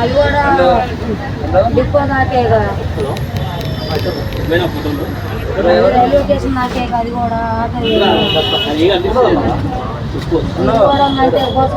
అది కూడా డిపో దాకేగా రైల్వే స్టేషన్ దాకేగా అది కూడా ఆటో ఇది కూడా అంతే bus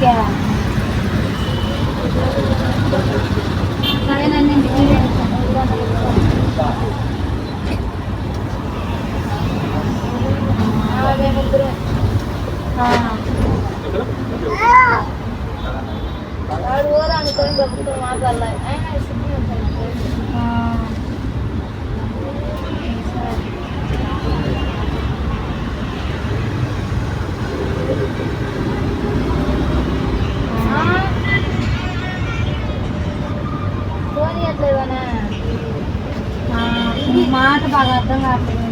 నాలుగింటికే సరేనండి వాడు పోదా అనుకొని బతుకుతూ మాట్లాడాలి అయినా అర్థం కావట్లేదు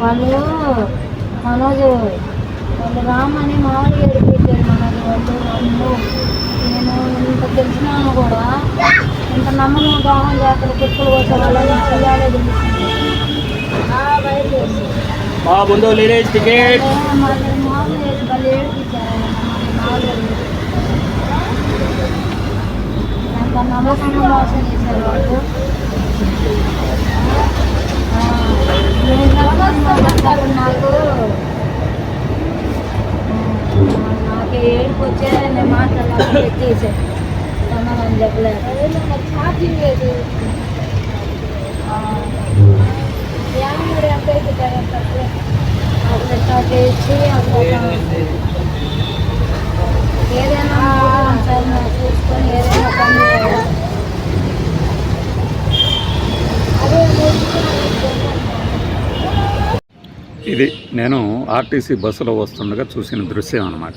వాళ్ళు మనోజ్ వాళ్ళు రామని మామూలుగా ఎడిపోయారు మనోజ్ వాళ్ళు. వాళ్ళు నేను ఇంత తెలిసినాను కూడా. ఇంత నమ్మకం దోహం చేస్తారు కుక్కలు వచ్చే వాళ్ళని చెయ్యాలే తెలుస్తుంది. మా ముందు లీడేజ్ టికెట్. మామూలు చేసి వాళ్ళు ఏడిపించారు మామూలు ఎంత నమ్మకంగా మోసం చేశారు వాళ్ళు నాకు నాకు ఏడుపు వచ్చే నేను మాట్లాడాలని పెట్టేసాను సమాధానం చెప్పలేదు ఛార్జింగ్ లేదు యాభై ఎంత అవుతుంది అక్కడ చేసి అక్కడ ఏదైనా చూసుకొని ఏదైనా పని ఇది నేను ఆర్టీసీ బస్సులో వస్తుండగా చూసిన దృశ్యం అన్నమాట.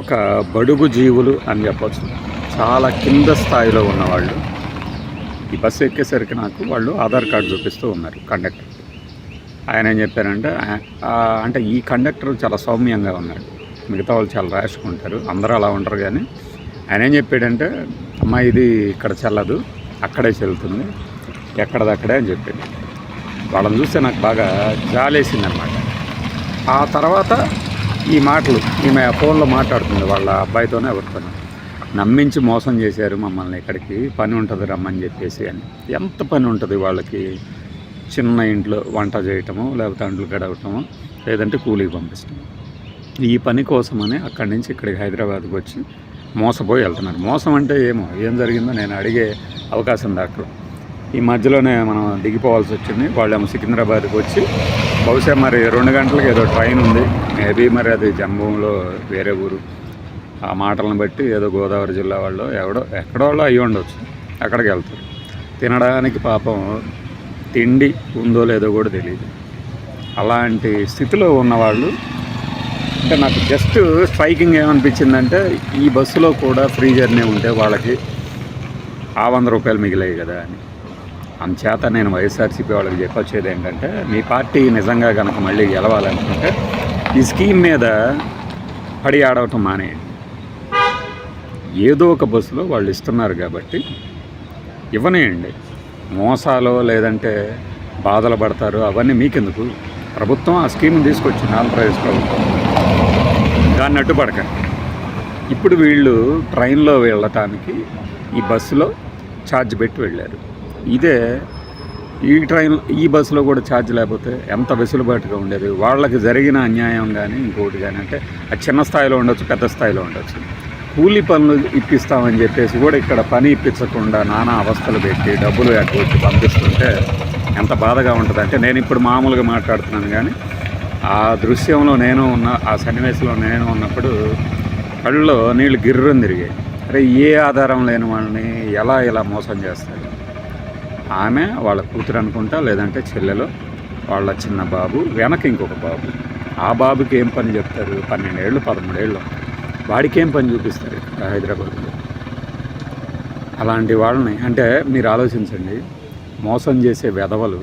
ఒక బడుగు జీవులు అని చెప్పచ్చు. చాలా కింద స్థాయిలో ఉన్నవాళ్ళు. ఈ బస్సు ఎక్కేసరికి నాకు వాళ్ళు ఆధార్ కార్డు చూపిస్తూ ఉన్నారు కండక్టర్. ఆయన ఏం చెప్పారంటే అంటే ఈ కండక్టర్ చాలా సౌమ్యంగా ఉన్నాడు. మిగతా వాళ్ళు చాలా ర్యాష్గా ఉంటారు అందరూ అలా ఉంటారు కానీ ఆయన ఏం చెప్పాడంటే అమ్మ ఇది ఇక్కడ చెల్లదు అక్కడే చెల్లుతుంది ఎక్కడదక్కడే అని చెప్పాడు. వాళ్ళని చూస్తే నాకు బాగా జాలేసింది అనమాట ఆ తర్వాత ఈ మాటలు ఈమె ఫోన్లో మాట్లాడుతుంది వాళ్ళ అబ్బాయితోనే ఎవరితోనే. నమ్మించి మోసం చేశారు మమ్మల్ని ఇక్కడికి పని ఉంటుంది రమ్మని చెప్పేసి అని. ఎంత పని ఉంటుంది వాళ్ళకి? చిన్న ఇంట్లో వంట చేయటము లేకపోతే అంట్లు గడవటము లేదంటే కూలీకి పంపిస్తాము ఈ పని కోసమని అక్కడి నుంచి ఇక్కడికి హైదరాబాద్కి వచ్చి మోసపోయి వెళ్తున్నారు. మోసం అంటే ఏమో? ఏం జరిగిందో నేను అడిగే అవకాశం దాకా ఈ మధ్యలోనే మనం దిగిపోవాల్సి వచ్చింది. వాళ్ళేమో సికింద్రాబాద్కి వచ్చి బహుశా మరి రెండు గంటలకు ఏదో ట్రైన్ ఉంది. మేబీ మరి అది జంబంలో వేరే ఊరు. ఆ మాటలను బట్టి ఏదో గోదావరి జిల్లా వాళ్ళు ఎవడో ఎక్కడో వాళ్ళు అయ్యి ఉండొచ్చు. అక్కడికి వెళ్తారు. తినడానికి పాపం తిండి ఉందో లేదో కూడా తెలియదు అలాంటి స్థితిలో ఉన్నవాళ్ళు అంటే నాకు జస్ట్ స్ట్రైకింగ్ ఏమనిపించిందంటే ఈ బస్సులో కూడా ఫ్రీ జర్నీ ఉంటే వాళ్ళకి ఆ వంద రూపాయలు మిగిలాయి కదా అని. అంచేత నేను వైఎస్ఆర్సీపీ వాళ్ళకి చెప్పొచ్చేది ఏంటంటే మీ పార్టీ నిజంగా కనుక మళ్ళీ గెలవాలనుకుంటే ఈ స్కీమ్ మీద పడి ఆడవటం మానేయండి. ఏదో ఒక బస్సులో వాళ్ళు ఇస్తున్నారు కాబట్టి ఇవ్వనేయండి. మోసాలు లేదంటే బాధలు పడతారు అవన్నీ మీకెందుకు? ప్రభుత్వం ఆ స్కీమ్ తీసుకొచ్చింది ఆంధ్రప్రదేశ్ ప్రభుత్వం. దాన్ని అడ్డుపడకండి ఇప్పుడు వీళ్ళు ట్రైన్లో వెళ్ళటానికి ఈ బస్సులో ఛార్జ్ పెట్టి వెళ్ళారు. ఇదే ఈ ట్రైన్ ఈ బస్సులో కూడా ఛార్జ్ లేకపోతే ఎంత వెసులుబాటుగా ఉండేది? వాళ్ళకి జరిగిన అన్యాయం కానీ ఇంకోటి కానీ అంటే అది చిన్న స్థాయిలో ఉండొచ్చు పెద్ద స్థాయిలో ఉండొచ్చు. కూలీ పనులు ఇప్పిస్తామని చెప్పేసి కూడా ఇక్కడ పని ఇప్పించకుండా నానా అవస్థలు పెట్టి డబ్బులు ఎక్కవచ్చు పంపిస్తుంటే ఎంత బాధగా ఉంటుందంటే నేను ఇప్పుడు మామూలుగా మాట్లాడుతున్నాను కానీ ఆ దృశ్యంలో నేను ఉన్న ఆ సన్నివేశంలో నేను ఉన్నప్పుడు కళ్ళలో నీళ్ళు గిర్రం తిరిగాయి. అరే ఏ ఆధారం లేని వాళ్ళని ఎలా ఇలా మోసం చేస్తాడు ఆమె వాళ్ళ కూతురు అనుకుంటా లేదంటే చెల్లెలు వాళ్ళ చిన్న బాబు వెనక ఇంకొక బాబు. ఆ బాబుకి ఏం పని చెప్తారు? పన్నెండేళ్ళు పదమూడేళ్ళు. వాడికి ఏం పని చూపిస్తారు హైదరాబాద్లో? అలాంటి వాళ్ళని అంటే మీరు ఆలోచించండి మోసం చేసే వెధవలు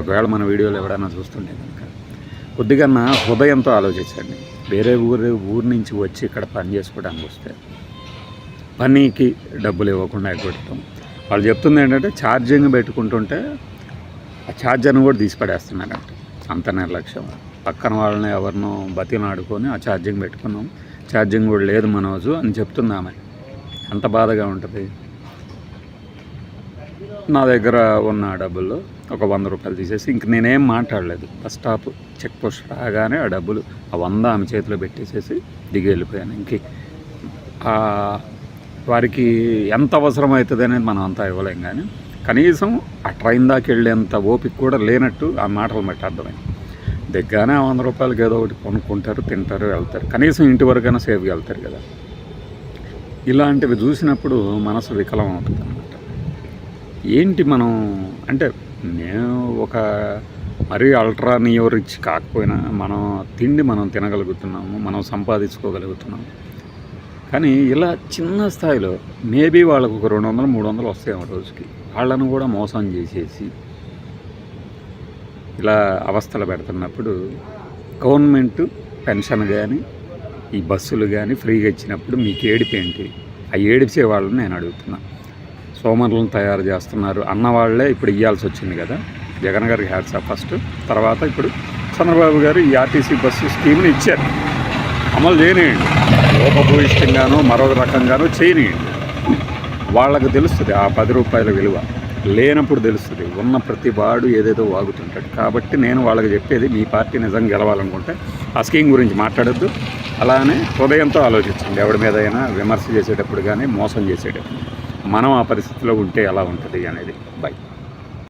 ఒకవేళ మన వీడియోలు ఎవరైనా చూస్తుంటే కనుక కొద్దిగా హృదయంతో ఆలోచించండి. వేరే ఊరు ఊరు నుంచి వచ్చి ఇక్కడ పని చేసుకోవడానికి వస్తే పనికి డబ్బులు ఇవ్వకుండా ఎగ్గొట్టడం వాళ్ళు చెప్తుంది ఏంటంటే ఛార్జింగ్ పెట్టుకుంటుంటే ఆ ఛార్జర్ని కూడా తీసి పడేస్తున్నారంట అంత నిర్లక్ష్యం. పక్కన వాళ్ళని ఎవరినో బతినాడుకొని ఆ ఛార్జింగ్ పెట్టుకున్నాం. ఛార్జింగ్ కూడా లేదు మనోజు అని చెప్తుంది ఆమె. ఎంత బాధగా ఉంటుంది? నా దగ్గర ఉన్న డబ్బుల్లో ఒక వంద రూపాయలు తీసేసి ఇంక నేనేం మాట్లాడలేదు. బస్ స్టాప్ చెక్ పోస్ట్ రాగానే ఆ డబ్బులు ఆ వంద ఆమె చేతిలో పెట్టేసేసి దిగి వెళ్ళిపోయాను. ఇంకే వారికి ఎంత అవసరం అవుతుంది అనేది మనం అంతా ఇవ్వలేం కానీ కనీసం ఆ ట్రైన్ దాకా వెళ్ళేంత ఓపిక కూడా లేనట్టు ఆ మాటలు బట్టి అర్థమైంది. దగ్గరనే ఆ వంద రూపాయలకి ఏదో ఒకటి కొనుక్కుంటారు తింటారు వెళ్తారు. కనీసం ఇంటి వరకైనా సేఫ్గా వెళ్తారు కదా. ఇలాంటివి చూసినప్పుడు మనసు వికలం అవుతుంది అనమాట ఏంటి మనం అంటే మేము ఒక మరీ అల్ట్రా నియో రిచ్ కాకపోయినా మనం తిండి మనం తినగలుగుతున్నాము మనం సంపాదించుకోగలుగుతున్నాము. కానీ ఇలా చిన్న స్థాయిలో మేబీ వాళ్ళకు ఒక రెండు వందలు మూడు వందలు వస్తాయేమో రోజుకి. వాళ్ళను కూడా మోసం చేసేసి ఇలా అవస్థలు పెడుతున్నప్పుడు గవర్నమెంట్ పెన్షన్ కానీ ఈ బస్సులు కానీ ఫ్రీగా ఇచ్చినప్పుడు మీకు ఏడిపేంటి ఆ ఏడిపే వాళ్ళని నేను అడుగుతున్నాను సోమరులను తయారు చేస్తున్నారు అన్న వాళ్ళే ఇప్పుడు ఇవ్వాల్సి వచ్చింది కదా. జగన్ గారికి హ్యాట్సాప్ ఫస్ట్. తర్వాత ఇప్పుడు చంద్రబాబు గారు ఈ ఆర్టీసీ బస్సు స్కీమ్ని ఇచ్చారు. అమలు చేయనియండి. లోపభూయిష్టంగానో మరొక రకంగానో చేయనియండి. వాళ్ళకు తెలుస్తుంది ఆ పది రూపాయల విలువ. లేనప్పుడు తెలుస్తుంది. ఉన్న ప్రతి వాడు ఏదేదో వాగుతుంటాడు. కాబట్టి నేను వాళ్ళకి చెప్పేది మీ పార్టీ నిజం గెలవాలనుకుంటే ఆ స్కీమ్ గురించి మాట్లాడొద్దు. అలానే హృదయంతో ఆలోచించండి. ఎవరి మీద అయినా విమర్శ చేసేటప్పుడు కానీ మోసం చేసేటప్పుడు. మనం ఆ పరిస్థితిలో ఉంటే ఎలా ఉంటుంది అనేది. బై